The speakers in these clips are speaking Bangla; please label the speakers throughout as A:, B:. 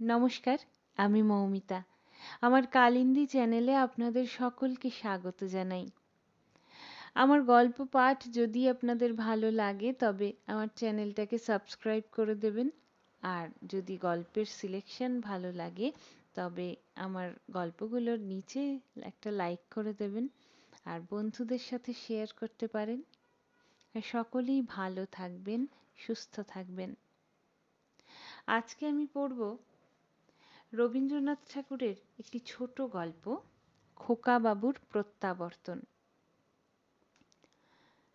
A: নমস্কার, আমি মৌমিতা। আমার কালিন্দী চ্যানেলে আপনাদের সকলকে স্বাগত জানাই। আমার গল্প পাঠ যদি আপনাদের ভালো লাগে, তবে আমার চ্যানেলটাকে সাবস্ক্রাইব করে দেবেন। আর যদি গল্পের সিলেকশন ভালো লাগে, তবে আমার গল্পগুলোর নিচে একটা লাইক করে দেবেন আর বন্ধুদের সাথে শেয়ার করতে পারেন। সকলেই ভালো থাকবেন, সুস্থ থাকবেন। আজকে আমি পড়ব রবীন্দ্রনাথ ঠাকুরের একটি ছোট গল্প, খোকা বাবুর প্রত্যাবর্তন।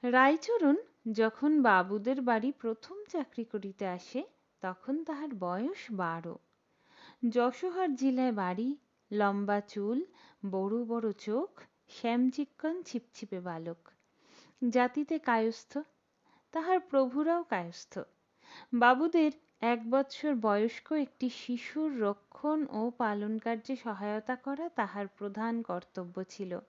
A: রায়চরণ যখন বাবুদের বাড়ি প্রথম চাকরি করিতে আসে, তখন তাহার বয়স বারো। যশোহর জেলায় বাড়ি, লম্বা চুল, বড় বড় চোখ, শ্যামচিক্কন ছিপছিপে বালক। জাতিতে কায়স্থ, তাহার প্রভুরাও কায়স্থ। বাবুদের এক বৎসর বয়স্ক একটি শিশুর রক্ষণ ও পালন কার্যে সহায়তা করা তাহার প্রধান কর্তব্য ছিল।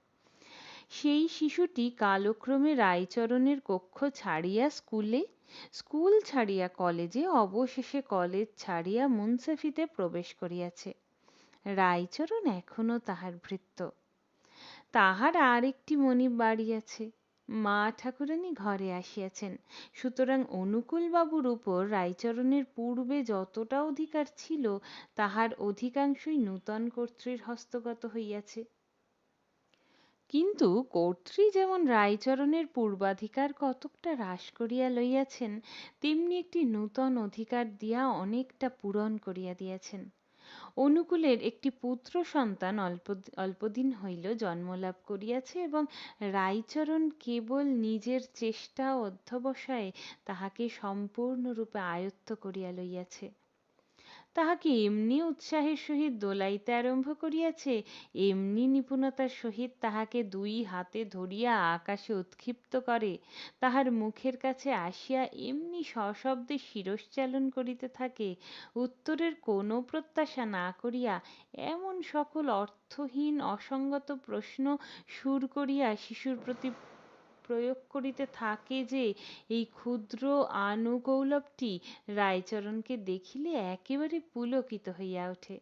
A: সেই শিশুটি কালক্রমে রায়চরণের কক্ষ ছাড়িয়া স্কুলে, স্কুল ছাড়িয়া কলেজে, অবশেষে কলেজ ছাড়িয়া মুনসেফিতে প্রবেশ করিয়াছে। রায়চরণ এখনও তাহার ভৃত্য। তাহার আর একটি মনিব বাড়ি আছে মা ঠাকুরানী ঘরে আসিয়াছেন। সুতরাং অনুকূলবাবুর উপর রায়চরণের পূর্বে যতটা অধিকার ছিল, তাহার অধিকাংশই নূতন কর্ত্রীর হস্তগত হইয়াছে। কিন্তু কর্ত্রী যেমন রায়চরণের পূর্বাধিকার কতকটা হ্রাস করিয়া লইয়াছেন, তেমনি একটি নূতন অধিকার দিয়া অনেকটা পূরণ করিয়া দিয়াছেন। অনুকূলের একটি পুত্র সন্তান অল্প অল্পদিন হইল, জন্মলাভ করিয়াছে এবং রাইচরণ কেবল নিজের চেষ্টা অধ্যবসায়ে তাহাকে সম্পূর্ণরূপে আয়ত্ত করিয়া লইয়াছে। তাহাকে এমনি উৎসাহের সহিত দোলাইতে আরম্ভ করিয়াছে, এমনি নিপুণতার সহিত তাহাকে দুই হাতে ধরিয়া আকাশে উৎক্ষিপ্ত করে। তাহার মুখের কাছে আসিয়া এমনি সশব্দে শিরশ্চালন করিতে থাকে। উত্তরের কোনো প্রত্যাশা না করিয়া এমন সকল অর্থহীন, অসঙ্গত প্রশ্ন সুর করিয়া শিশুর প্রতি প্রয়োগ করিতে থাকে যে, এই ক্ষুদ্র আনুকৌলভটি রায়চরণকে দেখিলে একেবারে পুলকিত হইয়া ওঠে।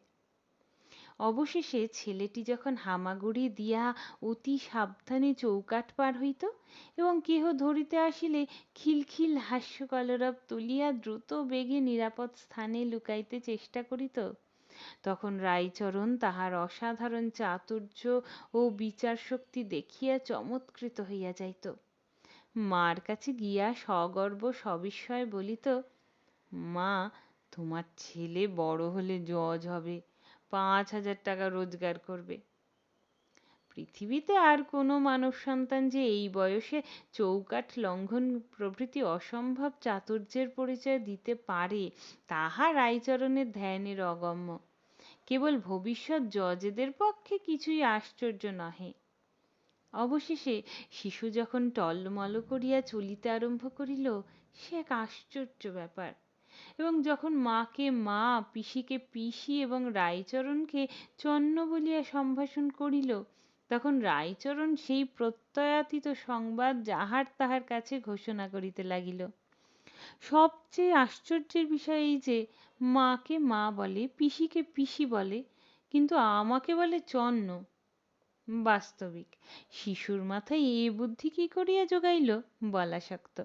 A: অবশেষে ছেলেটি যখন হামাগুড়ি দিয়া অতি সাবধানে চৌকাঠ পার হইত এবং কেহ ধরিতে আসিলে খিলখিল হাস্য কলরব তুলিয়া দ্রুত বেগে নিরাপদ স্থানে লুকাইতে চেষ্টা করিত তখন রায়চরণ তাহার অসাধারণ চাতুর্য ও বিচার শক্তি দেখিয়া চমৎকৃত হইয়া যাইত। মার কাছে গিয়া সগর্ব সবিস্ময়ে বলিত, মা, তোমার ছেলে বড় হলে জজ হবে, পাঁচ হাজার টাকা রোজগার করবে। পৃথিবীতে আর কোনো মানব সন্তান যে এই বয়সে চৌকাঠ লঙ্ঘন প্রভৃতি অসম্ভব চাতুর্যের পরিচয় দিতে পারে, তাহা রায়চরণের ধ্যানের অগম্য। কেবল ভবিষ্যৎ জজেদের পক্ষে কিছুই আশ্চর্য নহে। অবশেষে শিশু যখন টলমল করিয়া চলিতে আরম্ভ করিল, সে এক আশ্চর্য ব্যাপার। এবং যখন মাকে মা, পিসিকে পিসি এবং রায়চরণকে চন্ন বলিয়া সম্ভাষণ করিল, তখন রায়চরণ সেই প্রত্যয়াতীত সংবাদ যাহার তাহার কাছে ঘোষণা করিতে লাগিল। সবচেয়ে আশ্চর্যের বিষয় এই যে, মাকে মা বলে, পিসিকে পিসি বলে, কিন্তু আমাকে বলে চন্ন। বাস্তবিক। শিশুর মাথায় এ বুদ্ধি কি করিয়া জোগাইল? বলা শক্ত।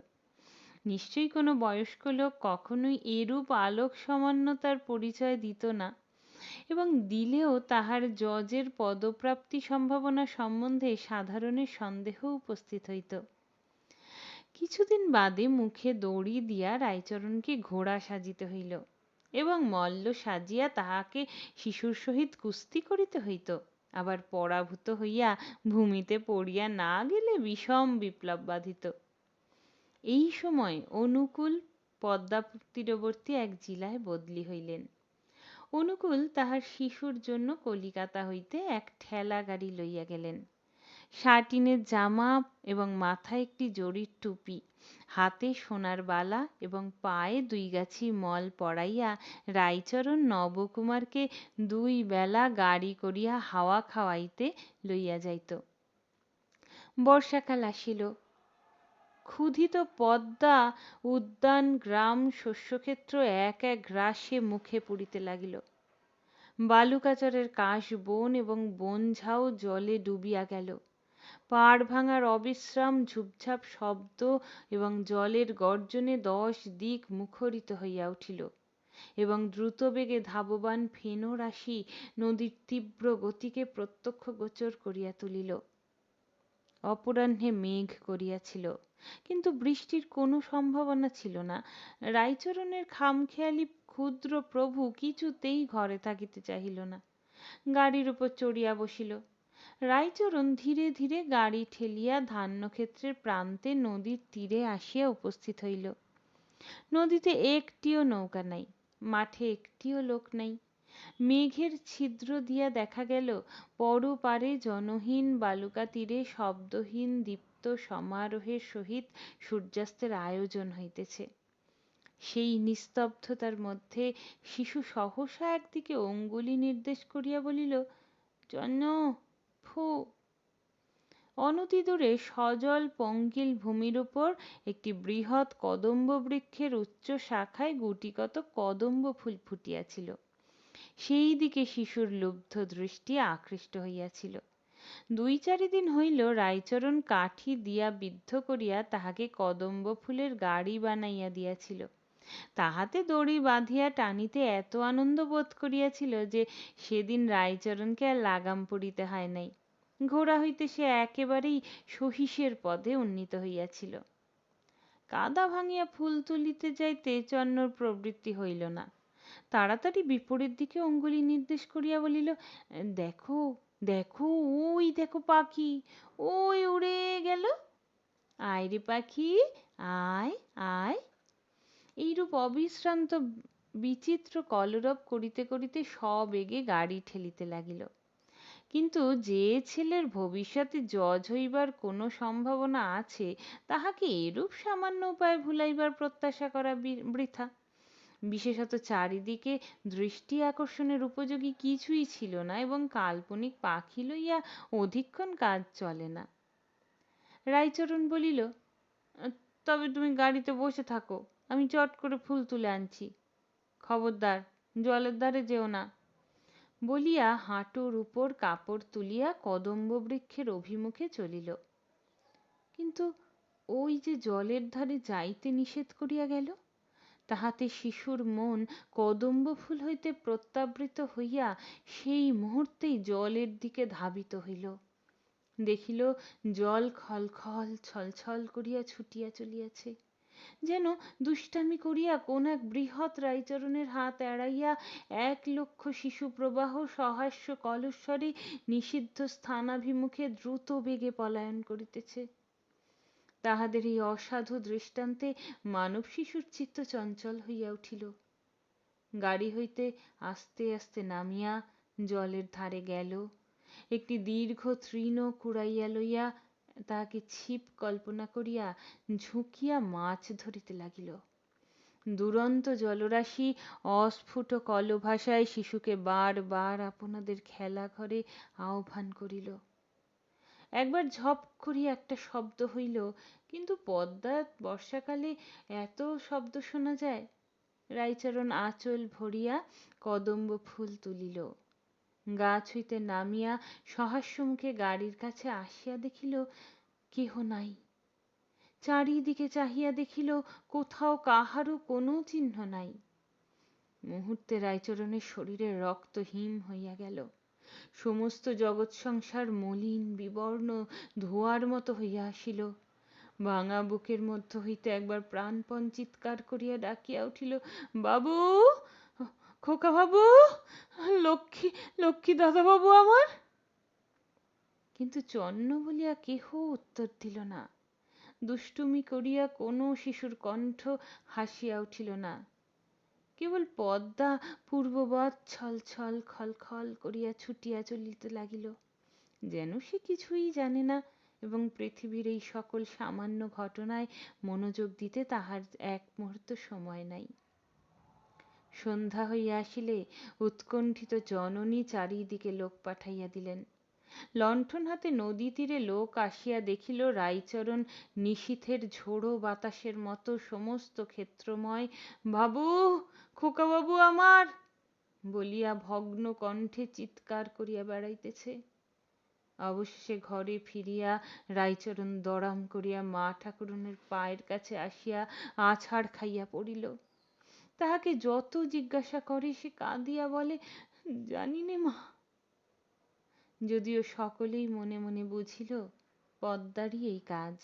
A: নিশ্চয়ই কোনো বয়স্ক লোক কখনোই এরূপ আলোক সামান্যতার পরিচয় দিত না এবং দিলেও তাহার জজের পদপ্রাপ্তি সম্ভাবনা সম্বন্ধে সাধারণের সন্দেহ উপস্থিত হইত। কিছুদিন বাদে মুখে দড়ি দিয়া রায়চরণকে ঘোড়া সাজিতে হইল এবং মল্ল সাজিয়া তাহাকে শিশুর সহিত কুস্তি করিতে হইত। আবার পরাভূত হইয়া ভূমিতে পড়িয়া না গেলে বিষম বিপ্লব বাধিত। এই সময় অনুকূল পদ্মা তীরবর্তী এক জেলায় বদলি হইলেন। অনুকূল তাহার শিশুর জন্য কলিকাতা হইতে এক ঠেলা গাড়ি লইয়া গেলেন। সাটিনের জামা এবং মাথায় একটি জরির টুপি, হাতে সোনার বালা এবং পায়ে দুই গাছি মল পড়াইয়া রায়চরণ নবকুমারকে দুই বেলা গাড়ি করিয়া হাওয়া খাওয়াইতে লইয়া যাইত। বর্ষাকাল আসিল। ক্ষুধিত পদ্মা উদ্যান গ্রাম শস্যক্ষেত্র এক এক গ্রাসে মুখে পুড়িতে লাগিল। বালুকাচরের কাশ বন এবং বন ঝাউ জলে ডুবিয়া গেল। পাড় ভাঙার অবিশ্রাম, ঝুপঝাপ শব্দ এবং জলের গর্জনে দশ দিক মুখরিত হইয়া উঠিল এবং দ্রুত বেগে ধাবমান ফেনো রাশি নদীর তীব্র গতিকে প্রত্যক্ষ গোচর করিয়া তুলিল। অপরাহ্নে মেঘ করিয়াছিল, কিন্তু বৃষ্টির কোনো সম্ভাবনা ছিল না। রাইচরণের খামখেয়ালি ক্ষুদ্র প্রভু কিছুতেই ঘরে থাকিতে চাহিল না। গাড়ির উপর চড়িয়া বসিল। রাইচরণ ধীরে ধীরে গাড়ি ঠেলিয়া ধান্যক্ষেত্রের প্রান্তে নদীর তীরে আসিয়া উপস্থিত হইল। নদীতে একটিও নৌকা নাই, মাঠে একটিও লোক নাই। মেঘের ছিদ্র দিয়া দেখা গেল, পরপারে জনহীন বালুকা তীরে শব্দহীন দীপ্ত সমারোহের সহিত সূর্যাস্তের আয়োজন হইতেছে। সেই নিস্তব্ধতার মধ্যে শিশু সহসা একদিকে অঙ্গুলি নির্দেশ করিয়া বলিল, জন্য ফু অনতিদূরে সজল পঙ্কিল ভূমির উপর একটি বৃহৎ কদম্ব বৃক্ষের উচ্চ শাখায় গুটিকত কদম্ব ফুল ফুটিয়াছিল। সেই দিকে শিশুর লুব্ধ দৃষ্টি আকৃষ্ট হইয়াছিল। দুই চারি দিন হইল রাইচরণ কাঠি দিয়া বিদ্ধ করিয়া তাহাকে কদম্ব ফুলের গাড়ি বানাইয়া দিয়াছিল। তাহাতে দড়ি বাঁধিয়া টানিতে এত আনন্দ বোধ করিয়াছিল যে সেদিন রাইচরণকে আর লাগাম পড়িতে হয় নাই। ঘোড়া হইতে সে একেবারেই সহিসের পদে উন্নীত হইয়াছিল। কাদা ভাঙিয়া ফুল তুলিতে যাইতে চন্নর প্রবৃত্তি হইল না। তাড়াতাড়ি বিপরীত দিকে অঙ্গুলি নির্দেশ করিয়া বলিল, দেখো দেখো, ওই দেখো পাখি, ওই উড়ে গেল। আয় রে পাখি, আয় আয়। এইরূপ অবিশ্রান্ত, বিচিত্র কলরব করিতে করিতে সবেগে গাড়ি ঠেলিতে লাগিল। কিন্তু যে ছেলের ভবিষ্যতে জজ হইবার কোনো সম্ভাবনা আছে, তাহাকে এরূপ সামান্য উপায়ে ভুলাইবার প্রত্যাশা করা বৃথা। বিশেষত চারিদিকে দৃষ্টি আকর্ষণের উপযোগী কিছুই ছিল না এবং কাল্পনিক পাখি লইয়া অধিকক্ষণ কাজ চলে না। রাইচরণ বলিল, তবে তুমি গাড়িতে বসে থাকো, আমি চট করে ফুল তুলে আনছি। খবরদার, জলের ধারে যেও না। বলিয়া হাঁটুর উপর কাপড় তুলিয়া কদম্ব বৃক্ষের অভিমুখে চলিল। কিন্তু ওই যে জলের ধারে যাইতে নিষেধ করিয়া গেল, তাহাতে শিশুর মন কদম্ব ফুল হইতে প্রত্যাবৃত হইয়া সেই মুহূর্তেই জলের দিকে ধাবিত হইল। দেখিল জল খলখল ছলছল করিয়া ছুটিয়া চলিয়াছে। যেন দুষ্টামি করিয়া কোন এক বৃহৎ রাইচরণের হাত এড়াইয়া এক লক্ষ শিশু প্রবাহ, সহাস্য কলস্বরে নিষিদ্ধ স্থানাভিমুখে দ্রুত বেগে পলায়ন করিতেছে। তাহাদের এই অসাধু দৃষ্টান্তে মানব শিশুর চিত্ত চঞ্চল হইয়া উঠিল। গাড়ি হইতে আস্তে আস্তে নামিয়া জলের ধারে গেল। একটি দীর্ঘ তৃণ কুড়াইয়া লইয়া তাহাকে ছিপ কল্পনা করিয়া ঝুঁকিয়া মাছ ধরিতে লাগিল। দুরন্ত জলরাশি, অস্ফুট কলভাষায় শিশুকে বার বার আপনাদের খেলা ঘরে আহ্বান করিল। একবার ঝপ করিয়া একটা শব্দ হইল, কিন্তু পদ্মা বর্ষাকালে এত শব্দ শোনা যায়। রাইচরণ আঁচল ভরিয়া কদম্ব ফুল তুলিল। গাছ হইতে নামিয়া সহাস্যমুখে গাড়ির কাছে আসিয়া দেখিল, কেহ নাই। চারিদিকে চাহিয়া দেখিল, কোথাও কাহারও কোনো চিহ্ন নাই। মুহূর্তে রাইচরণের শরীরে রক্ত হিম হইয়া গেল। সমস্ত জগৎ সংসার মলিন, বিবর্ণ, ধোঁয়ার মতো হইয়া আসিল। ভাঙা বুকের মধ্য হইতে একবার প্রাণপণ চিৎকার করিয়া ডাকিয়া উঠিল, বাবু খোকা বাবু, লক্ষ্মী লক্ষ্মী দাদা বাবু আমার। কিন্তু চন্ন বলিয়া কেহ উত্তর দিল না। দুষ্টুমি করিয়া কোনো শিশুর কণ্ঠ হাসিয়া উঠিল না। কেবল পদ্মা পূর্ববৎ ছলছল খল করিয়া ছুটিয়া চলিতে লাগিল। যেন সে কিছুই জানে না এবং পৃথিবীর এই সকল সামান্য ঘটনায় মনোযোগ দিতে তাহার এক মুহূর্ত সময় নাই। সন্ধ্যা হইয়া আসিলে উৎকণ্ঠিত জননী চারিদিকে লোক পাঠাইয়া দিলেন। লণ্ঠন হাতে নদী তীরে লোক আসিয়া দেখিল রাইচরণ নিশীথের ঝোড়ো বাতাসের মতো সমস্ত ক্ষেত্রময়। বাবু, খোকাবাবু আমার! বলিয়া ভগ্ন কণ্ঠে চিৎকার করিয়া বেড়াইতেছে। অবশেষে ঘরে ফিরিয়া রাইচরণ দড়াম করিয়া মা ঠাকুরনের পায়ের কাছে আসিয়া আছাড় খাইয়া পড়িল। তাহাকে যত জিজ্ঞাসা করে সে কাঁদিয়া বলে, জানি নে মা। যদিও সকলেই মনে মনে বুঝিল, পদ্মারই এই কাজ।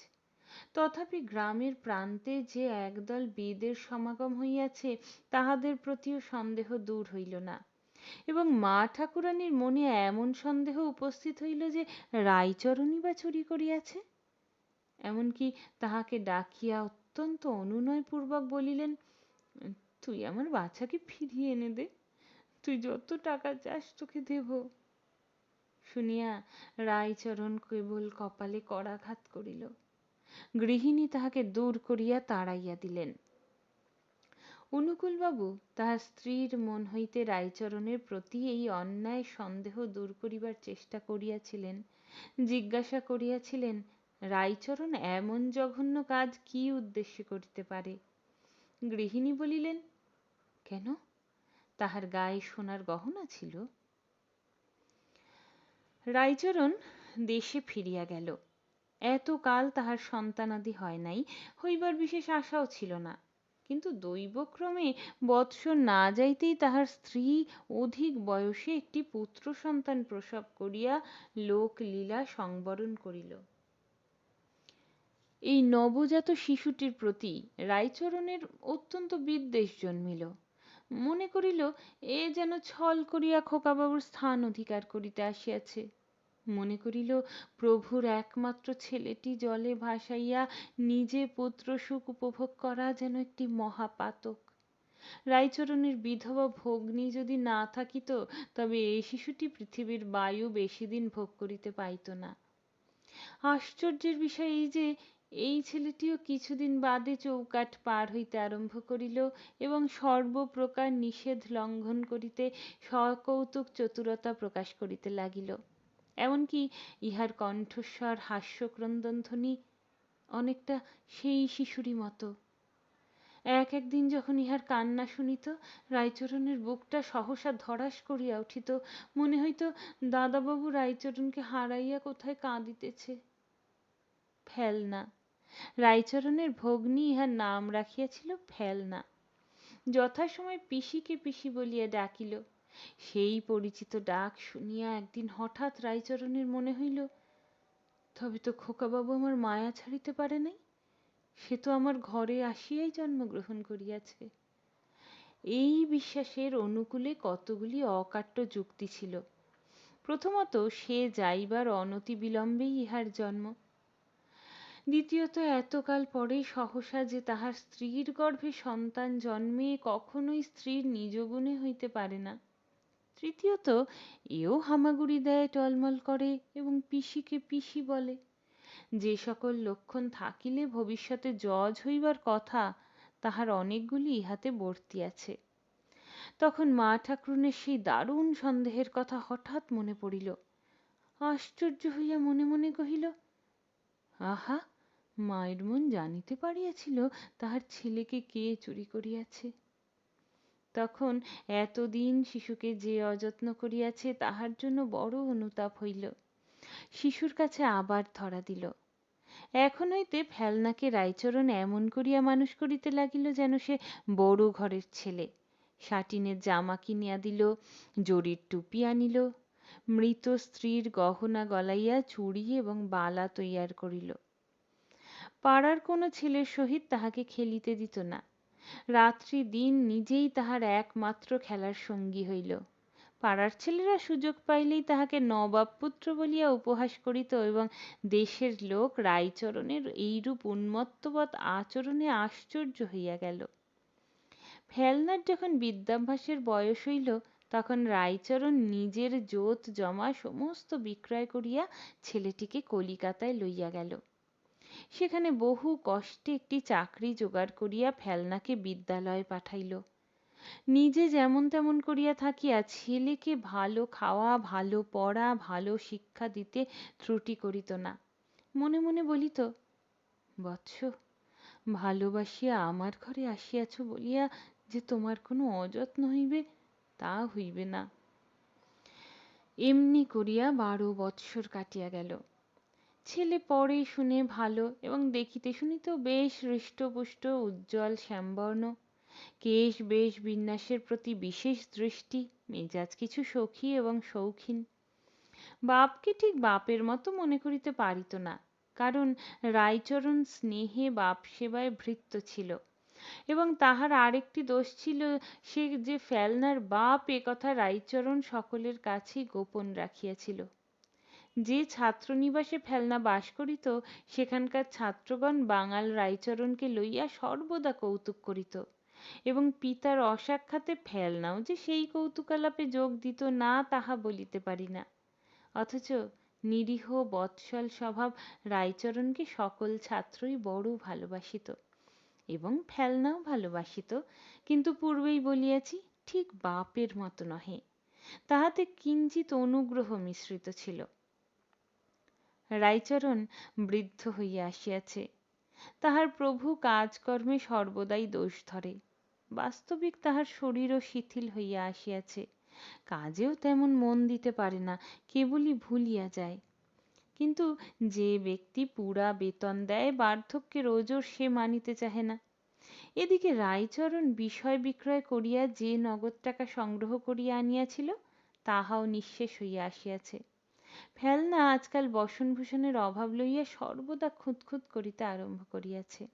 A: তথাপি গ্রামের প্রান্তে যে একদল বেদের সমাগম হইয়াছে, তাহাদের প্রতিও সন্দেহ দূর হইল না। এবং মা ঠাকুরানীর মনে এমন সন্দেহ উপস্থিত হইল যে রাইচরণই বা চুরি করিয়াছে? এমনকি তাহাকে ডাকিয়া অত্যন্ত অনুনয় পূর্বক বলিলেন তুই আমার বাছাকে ফিরিয়ে এনে দে। তুই যত টাকা চাস তোকে দেব। শুনিয়া রাইচরণ কেবল কপালে করাঘাত করিল। গৃহিণী তাহাকে দূর করিয়া তাড়াইয়া দিলেন। অনুকূলবাবু, তাহার স্ত্রীর মন হইতে রাইচরণের প্রতি এই অন্যায় সন্দেহ দূর করিবার চেষ্টা করিয়াছিলেন। জিজ্ঞাসা করিয়াছিলেন রাইচরণ এমন জঘন্য কাজ কি উদ্দেশ্যে করিতে পারে? গৃহিণী বলিলেন কেন? তাহার গায়ে সোনার গহনা ছিল। রাইচরণ দেশে ফিরিয়া গেল। এতকাল তাহার সন্তানাদি হয় নাই, হইবার বিশেষ আশাও ছিল না। কিন্তু দৈবক্রমে বৎসর না যাইতেই তাহার স্ত্রী অধিক বয়সে একটি পুত্র সন্তান প্রসব করিয়া লোকলীলা সংবরণ করিল। এই নবজাত শিশুটির প্রতি রাইচরণের অত্যন্ত বিদ্বেষ জন্মিল। মনে করিল, এ যেন ছল করিয়া খোকাবাবুর স্থান অধিকার করিতে আসিয়াছে। মনে করিল, প্রভুর একমাত্র ছেলেটি জলে ভাসাইয়া নিজে পুত্র সুখ উপভোগ করা যেন একটি মহাপাতক। রাইচরণের বিধবা ভগ্নী যদি না থাকিত, তবে এই শিশুটি পৃথিবীর বায়ু বেশি দিন ভোগ করিতে পাইত না। আশ্চর্যের বিষয় এই যে এই ছেলেটিও কিছুদিন বাদে চৌকাঠ পার হইতে আরম্ভ করিল এবং সর্বপ্রকার নিষেধ লঙ্ঘন করিতে সকৌতুক চতুরতা প্রকাশ করিতে লাগিল। এমনকি ইহার কণ্ঠস্বর, হাস্যক্রন্দন ধ্বনি অনেকটা সেই শিশুরই মতো। এক একদিন যখন ইহার কান্না শুনিত, রায়চরণের বুকটা সহসা ধরাস করিয়া উঠিত। মনে হইত, দাদাবাবু রায়চরণকে হারাইয়া কোথায় কাঁদিতেছে? ফেলনা। রাইচরণের ভগ্নী ইহার নাম রাখিয়াছিল ফেলনা। যথাসময় পিসিকে পিসি বলিয়া ডাকিল। সেই পরিচিত ডাক শুনিয়া একদিন হঠাৎ রাইচরণের মনে হইল, তবে তো খোকাবাবু আমার মায়া ছাড়িতে পারে নাই। সে তো আমার ঘরে আসিয়াই জন্মগ্রহণ করিয়াছে। এই বিশ্বাসের অনুকূলে কতগুলি অকাট্য যুক্তি ছিল। প্রথমত সে যাইবার অনতি বিলম্বেই ইহার জন্ম। দ্বিতীয়ত, এতকাল পরে সহসা যে তাহার স্ত্রীর গর্ভে সন্তান জন্মে কখনোই স্ত্রীর নিজ গুণে হইতে পারে না। তৃতীয়ত, এও হামাগুড়ি দেয় টলমল করে এবং পিসিকে পিসি বলে। যে সকল লক্ষণ থাকিলে ভবিষ্যতে জজ হইবার কথা তাহার অনেকগুলি ইহাতে বর্তি আছে। তখন মা ঠাকুরনের সেই দারুণ সন্দেহের কথা হঠাৎ মনে পড়িল। আশ্চর্য হইয়া মনে মনে কহিল, আহা মায়ের মন জানিতে পারিয়াছিল তাহার ছেলেকে কে চুরি করিয়াছে। তখন এতদিন শিশুকে যে অযত্ন করিয়াছে তাহার জন্য বড় অনুতাপ হইল। শিশুর কাছে আবার ধরা দিল। এখন হইতে ফেলনাকে রাইচরণ এমন করিয়া মানুষ করিতে লাগিল যেন সে বড় ঘরের ছেলে। সাটিনের জামা কিনিয়া দিল, জরির টুপি আনিল, মৃত স্ত্রীর গহনা গলাইয়া চুড়ি এবং বালা তৈয়ার করিল। পাড়ার কোনো ছেলের সহিত তাহাকে খেলিতে দিত না। রাত্রি দিন নিজেই তাহার একমাত্র খেলার সঙ্গী হইল। পাড়ার ছেলেরা সুযোগ পাইলেই তাহাকে নবাব পুত্র বলিয়া উপহাস করিত এবং দেশের লোক রায়চরণের এইরূপ উন্মত্তবৎ আচরণে আশ্চর্য হইয়া গেল। ফেলনার যখন বিদ্যাভ্যাসের বয়স হইল, তখন রায়চরণ নিজের জোত জমা সমস্ত বিক্রয় করিয়া ছেলেটিকে কলিকাতায় লইয়া গেল। সেখানে বহু কষ্টে একটি চাকরি জোগাড় করিয়া ফেলনাকে বিদ্যালয়ে পাঠাইল। নিজে যেমন তেমন করিয়া থাকিয়া ছেলেকে ভালো খাওয়া, ভালো পড়া, ভালো শিক্ষা দিতে ত্রুটি করিত না। মনে মনে বলিত, বৎস, ভালোবাসিয়া আমার ঘরে আসিয়াছ বলিয়া যে তোমার কোনো অযত্ন হইবে, তা হইবে না। এমনি করিয়া বারো বৎসর কাটিয়া গেল। ছেলে পড়ে শুনে ভালো এবং দেখিতে শুনিতেও বেশ হৃষ্টপুষ্ট, উজ্জ্বল, শ্যামবর্ণ। কেশ বেশ বিন্যাসের প্রতি বিশেষ দৃষ্টি, মেজাজ কিছু সখী এবং শৌখিন। বাপকে ঠিক বাপের মতো মনে করিতে পারিত না, কারণ রাইচরণ স্নেহে বাপ সেবায় ভৃত্য ছিল। এবং তাহার আরেকটি দোষ ছিল, সে যে ফেলনার বাপ এ কথা রাইচরণ সকলের কাছেই গোপন রাখিয়াছিল। যে ছাত্রনিবাসে ফেলনা বাস করিত, সেখানকার ছাত্রগণ বাঙাল রাইচরণকে লইয়া সর্বদা কৌতুক করিত। এবং পিতার অসাক্ষাতে ফেলনাও যে সেই কৌতুকালাপে যোগ দিত না তাহা বলিতে পারি না। অথচ নিরীহ বৎসল স্বভাব রায়চরণকে সকল ছাত্রই বড় ভালোবাসিত এবং ফেলনাও ভালোবাসিত। কিন্তু পূর্বেই বলিয়াছি, ঠিক বাপের মতো নহে। তাহাতে কিঞ্চিত অনুগ্রহ মিশ্রিত ছিল। রাইচরণ বৃদ্ধ হইয়া আসিয়াছে। তাহার প্রভু কাজকর্মে সর্বদাই দোষ ধরে। বাস্তবিক তাহার শরীরও শিথিল হইয়া আসিয়াছে। কাজেও তেমন মন দিতে পারে না, কেবলই ভুলিয়া যায়। কিন্তু যে ব্যক্তি পুরা বেতন দেয় বার্ধক্যের ওজর সে মানিতে চাহে না। এদিকে রাইচরণ বিষয় বিক্রয় করিয়া যে নগদ টাকা সংগ্রহ করিয়া আনিয়াছিল, তাহাও নিঃশেষ হইয়া আসিয়াছে। ফেলনা আজকাল বসনভূষণের অভাব লইয়া সর্বদা খুঁতখুঁত করিতে আরম্ভ করিয়াছে।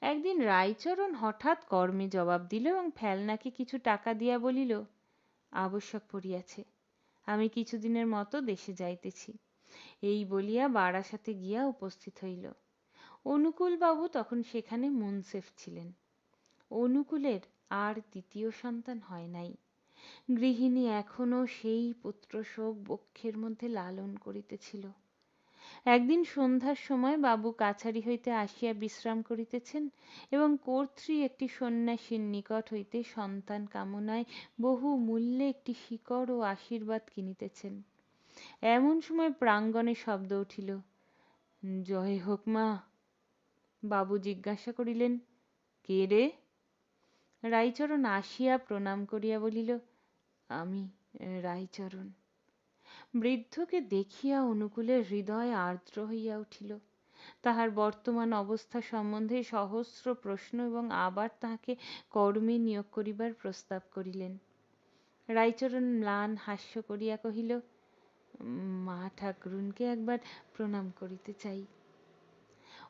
A: একদিন রাইচরণ হঠাৎ কর্মে জবাব দিল এবং ফেলনাকে কিছু টাকা দিয়া বলিল, আবশ্যক পড়িয়াছে, আমি কিছুদিনের মতো দেশে যাইতেছি। এই বলিয়া বারাসাতে গিয়া উপস্থিত হইল। অনুকূলবাবু তখন সেখানে মুনসেফ ছিলেন। অনুকূলের আর দ্বিতীয় সন্তান হয় নাই। গৃহিণী এখনও সেই পুত্রশোক বক্ষের মধ্যে লালন করিতেছিল। একদিন সন্ধ্যার সময় বাবু কাছারি হইতে আসিয়া বিশ্রাম করিতেছেন এবং কর্ত্রী একটি সন্ন্যাসীর নিকট হইতে সন্তান কামনায় বহু মূল্যে একটি শিকড় ও আশীর্বাদ কিনিতেছেন। এমন সময় প্রাঙ্গণে শব্দ উঠিল, জয় হোক মা। বাবু জিজ্ঞাসা করিলেন, কে রে? রাইচরণ আসিয়া প্রণাম করিয়া বলিল আমি রাইচরণ বৃদ্ধকে দেখিয়া অনুকূলের হৃদয় আর্দ্র হইয়া উঠিল। তাহার বর্তমান অবস্থা সম্বন্ধে সহস্র প্রশ্ন এবং আবার তাহাকে কর্মে নিয়োগ করিবার প্রস্তাব করিলেন। রাইচরণ ম্লান হাস্য করিয়া কহিল, মা ঠাকরুনকে একবার প্রণাম করিতে চাই।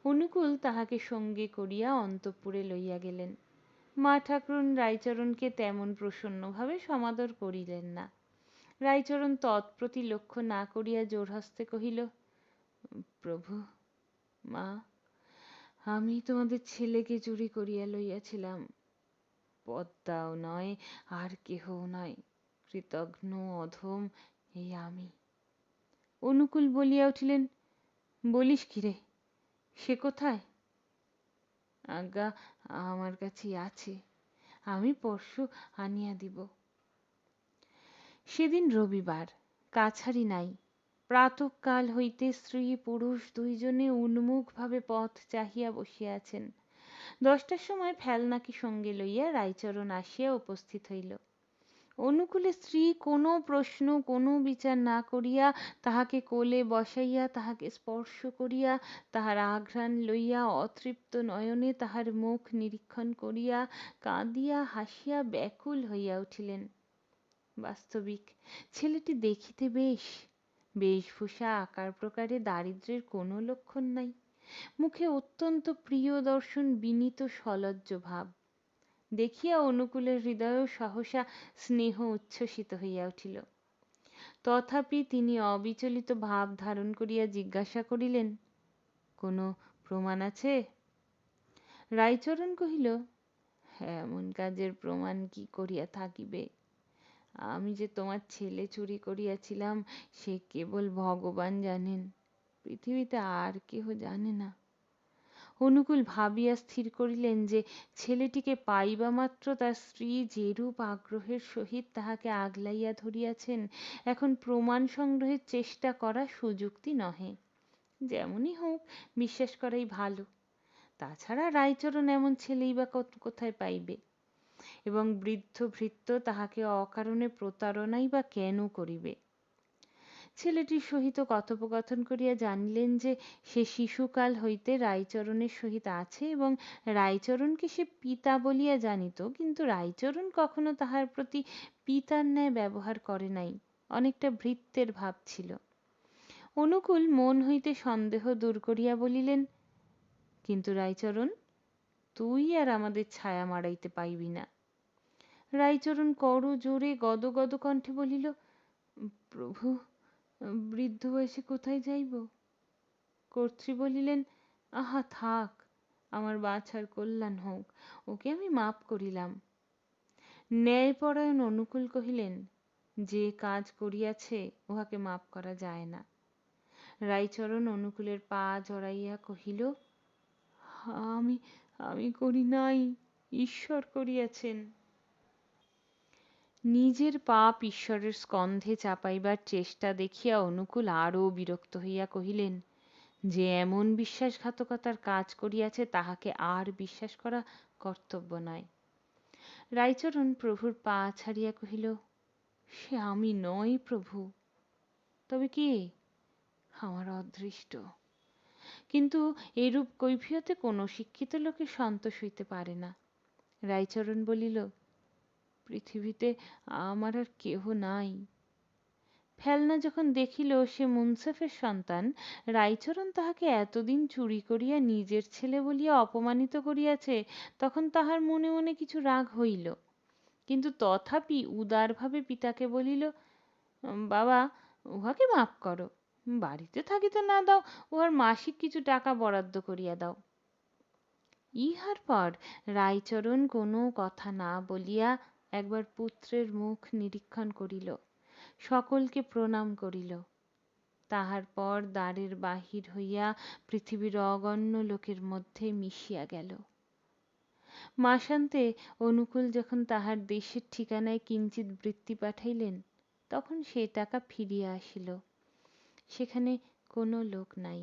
A: অনুকূল তাহাকে সঙ্গে করিয়া অন্তঃপুরে লইয়া গেলেন। মা ঠাকরুন রাইচরণকে তেমন প্রসন্নভাবে সমাদর করিলেন না। রাইচরণ তৎপ্রতি লক্ষ্য না করিয়া জোড়হস্তে কহিল, প্রভু, মা, আমি তোমাদের ছেলেকে চুরি করিয়া লইয়াছিলাম। পদ্মাও নয়, আর কেহও নয়, কৃতঘ্ন অধম এই আমি। অনুকূল বলিয়া উঠিলেন, বলিস কি রে, সে কোথায়? আজ্ঞা আমার কাছেই আছে। আমি পরশু আনিয়া দিব। সেদিন রবিবার, কাছারি নাই। প্রাতঃকাল হইতে স্ত্রী পুরুষ দুইজনে উন্মুখভাবে পথ চাহিয়া বসিয়াছেন দশটার সময় ফেলনাকে সঙ্গে লইয়া রায়চরণ আসিয়া উপস্থিত হইল। অনুকূলে স্ত্রী কোনো প্রশ্ন, কোনো বিচার না করিয়া তাহাকে কোলে বসাইয়া, তাহাকে স্পর্শ করিয়া, তাহার আঘ্রাণ লইয়া, অতৃপ্ত নয়নে তাহার মুখ নিরীক্ষণ করিয়া কাঁদিয়া হাসিয়া ব্যাকুল হইয়া উঠিলেন। বাস্তবিক, ছেলেটি দেখিতে বেশ, বেশভূষা আকার প্রকারে দারিদ্র্যের কোনো লক্ষণ নাই। মুখে অত্যন্ত প্রিয় দর্শন বিনীত সলজ্জ ভাব। দেখিয়া অনুকূলের হৃদয় সহসা স্নেহ উচ্ছ্বসিত হইয়া উঠিল। তথাপি তিনি অবিচলিত ভাব ধারণ করিয়া জিজ্ঞাসা করিলেন, কোনো প্রমাণ আছে? রাইচরণ কহিল, এমন কাজের প্রমাণ কি করিয়া থাকিবে? আমি যে তোমার ছেলে চুরি করিয়াছিলাম, সে কেবল ভগবান জানেন। পৃথিবীতে আর কেহ জানে না। অনুকূল ভাবিয়া স্থির করিলেন যে, ছেলেটিকে পাইবা মাত্র তার স্ত্রী যেরূপ আগ্রহের সহিত তাহাকে আগলাইয়া ধরিয়াছেন, এখন প্রমাণ সংগ্রহের চেষ্টা করা সুযুক্তি নহে। যেমনই হোক, বিশ্বাস করাই ভালো। তাছাড়া রাইচরণ এমন ছেলেই বা কোথায় পাইবে? এবং বৃদ্ধ ভৃত্য তাহাকে অকারণে প্রতারণাই বা কেন করিবে? ছেলেটির সহিত কথোপকথন করিয়া জানিলেন যে, সে শিশুকাল হইতে রাইচরণের সহিত আছে এবং রাইচরণকে সে পিতা বলিয়া জানিত, কিন্তু রাইচরণ কখনো তাহার প্রতি পিতার ন্যায় ব্যবহার করে নাই। অনেকটা ভৃত্যের ভাব ছিল। অনুকূল মন হইতে সন্দেহ দূর করিয়া বলিলেন, কিন্তু রাইচরণ তুই আর আমাদের ছায়া মাড়াইতে পাইবি না। রাইচরণ করো জোরে গদ গদ কণ্ঠে বলিল, প্রভু বৃদ্ধ বয়সে কোথায় যাইব? কর্ত্রী বলিলেন, আহা থাক, আমার বাছার কল্যাণ হোক, ওকে আমি মাপ করিলাম। ন্যায়পরায়ণ অনুকূল কহিলেন, যে কাজ করিয়াছে, উহাকে মাপ করা যায় না। রাইচরণ অনুকূলের পা জড়াইয়া কহিল, আমি আমি করি নাই, ঈশ্বর করিয়াছেন। নিজের পাপ ঈশ্বরের স্কন্ধে চাপাইবার চেষ্টা দেখিয়া অনুকূল আরও বিরক্ত হইয়া কহিলেন, যে এমন বিশ্বাসঘাতকতার কাজ করিয়াছে, তাহাকে আর বিশ্বাস করা কর্তব্য নয় রাইচরণ প্রভুর পা ছাড়িয়া কহিল, সে আমি নই প্রভু, তবে কে? আমার অদৃষ্ট। কিন্তু এরূপ কৈফিয়তে কোনো শিক্ষিত লোকের সন্তোষ হইতে পারে না রাইচরণ বলিল পৃথিবীতে আমার আর কেহ নাই। ফেলনা যখন দেখিল সে মুনসেফের সন্তান রাইচরণ তাহাকে এতদিন চুরি করিয়া নিজের ছেলে বলিয়া অপমানিত করিয়াছে, তখন তাহার মনে মনে কিছু রাগ হইল। কিন্তু তথাপি উদারভাবে পিতাকে বলিল, বাবা, উহাকে মাফ করো। বাড়িতে থাকিতে না দাও, উহার মাসিক কিছু টাকা বরাদ্দ করিয়া দাও। ইহার পর রাইচরণ কোনো কথা না বলিয়া একবার পুত্রের মুখ নিরীক্ষণ করিল, সকলকে প্রণাম করিল। তাহার পর দ্বারের বাহির হইয়া পৃথিবীর অগণ্য লোকের মধ্যে মিশিয়া গেল। মাসান্তে অনুকূল যখন তাহার দেশের ঠিকানায় কিঞ্চিৎ বৃত্তি পাঠাইলেন, তখন সে টাকা ফিরিয়া আসিল। সেখানে কোনো লোক নাই।